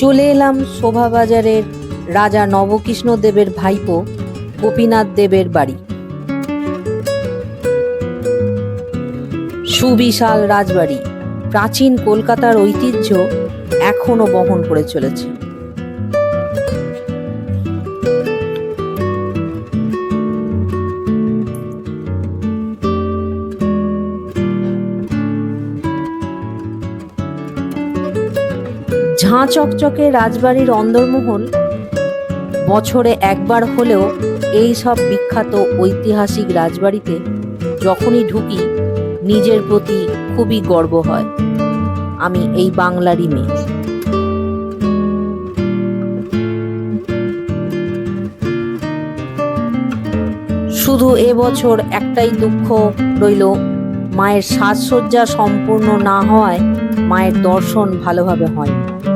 চলে এলাম শোভাবাজারের রাজা নবকৃষ্ণ দেবের ভাইপো গোপীনাথ দেবের বাড়ি। সুবিশাল রাজবাড়ি, প্রাচীন কলকাতার ঐতিহ্য এখনও বহন করে চলেছে। ঝাঁ চকচকে রাজবাড়ির অন্দরমহল বছরে একবার হলেও এই সব বিখ্যাত ঐতিহাসিক রাজবাড়িতে যখনই ঢুকি, নিজের প্রতি খুবই গর্ব হয়। আমি এই বাংলারই মেয়ে। শুধু এবছর একটাই দুঃখ রইল, মায়ের সাজসজ্জা সম্পূর্ণ না হওয়ায় মায়ের দর্শন ভালোভাবে হয়নি।